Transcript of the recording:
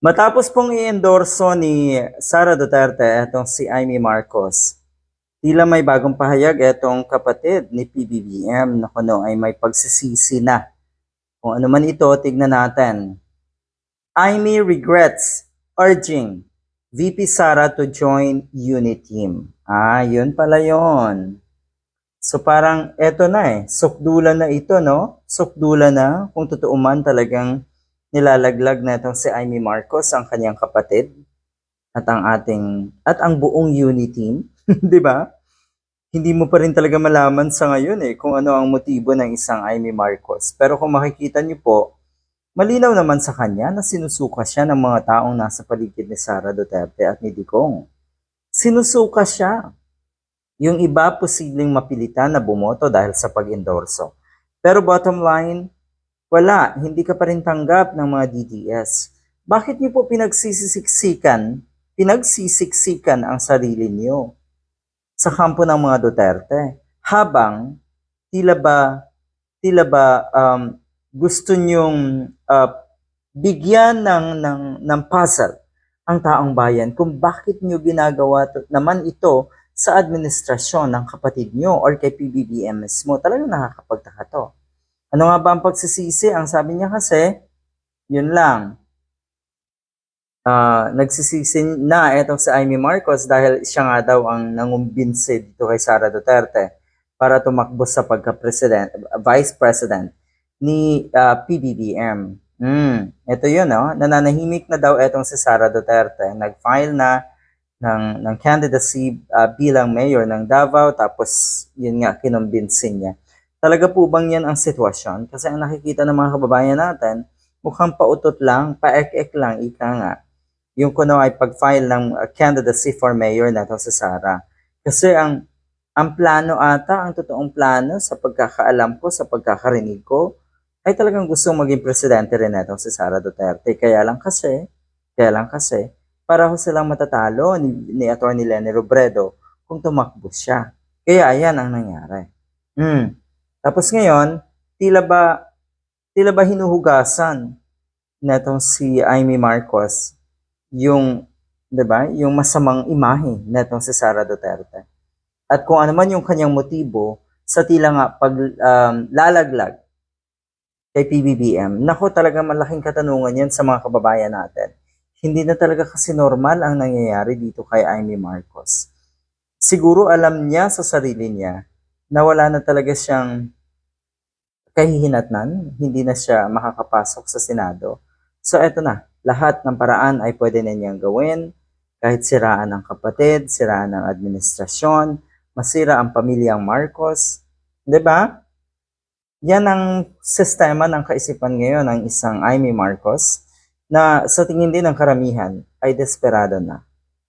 Matapos pong i-endorso ni Sara Duterte itong si Amy Marcos, tila may bagong pahayag itong kapatid ni PBBM na kuno ay may pagsisisi na. Kung ano man ito, tignan natin. Amy regrets urging VP Sara to join unit team. Ah, yun pala yun. So parang eto na eh, sukdulan na ito, no? Sukdulan na kung totoo man talagang nilalaglag na itong si Amy Marcos, ang kanyang kapatid, at ang ating, at ang buong unit team, di ba? Hindi mo pa rin talaga malaman sa ngayon eh kung ano ang motibo ng isang Amy Marcos. Pero kung makikita niyo po, malinaw naman sa kanya na sinusuka siya ng mga taong nasa paligid ni Sara Duterte at ni Digong. Sinusuka siya. Yung iba posibleng mapilitan na bumoto dahil sa pag-endorso. Pero bottom line, wala, hindi ka pa rin tanggap ng mga DDS. Bakit niyo po pinagsisisiksikan, pinagsisiksikan ang sarili niyo sa kampo ng mga Duterte? Habang tila ba, tila ba um, gusto niyong uh, bigyan ng, ng, ng puzzle ang taong bayan kung bakit niyo ginagawa to, naman ito sa administrasyon ng kapatid niyo or kay PBBM mismo. Talagang nakakapagtaka to. Ano nga ba ang pagsisisi? Ang sabi niya kasi, yun lang. Ah, nagsisisi na itong si Amy Marcos dahil siya nga daw ang nangumbinsi dito kay Sara Duterte para tumakbo sa pagka-president, vice president ni ah, PBBM. Hmm, ito yun, no? Nananahimik na daw itong si Sara Duterte. Nag-file na ng, ng candidacy ah, bilang mayor ng Davao tapos yun nga, kinumbinsin niya. Talaga po bang yan ang sitwasyon? Kasi ang nakikita ng mga kababayan natin, mukhang pautot lang, paek-ek lang, ika nga. Yung kuno ay pag-file ng uh, candidacy for mayor na to sa Sara. Kasi ang ang plano ata, ang totoong plano sa pagkakaalam ko, sa pagkakarinig ko, ay talagang gustong maging presidente rin natin si Sara Duterte. Kaya lang kasi, kaya lang kasi, para ho silang matatalo ni, ni Atty. Lenny Robredo kung tumakbo siya. Kaya ayan ang nangyari. Hmm. Tapos ngayon, tila ba, tila ba hinuhugasan netong si Amy Marcos yung, 'di ba, yung masamang imahe netong si Sara Duterte. At kung ano man yung kanyang motibo sa tila nga pag um, lalaglag kay PBBM, nako talaga malaking katanungan yan sa mga kababayan natin. Hindi na talaga kasi normal ang nangyayari dito kay Amy Marcos. Siguro alam niya sa sarili niya na wala na talaga siyang kahihinatnan, hindi na siya makakapasok sa Senado. So eto na, lahat ng paraan ay pwede na niyang gawin, kahit siraan ng kapatid, siraan ng administrasyon, masira ang pamilyang Marcos, 'di ba? Yan ang sistema ng kaisipan ngayon ng isang Amy Marcos na sa tingin din ng karamihan ay desperado na.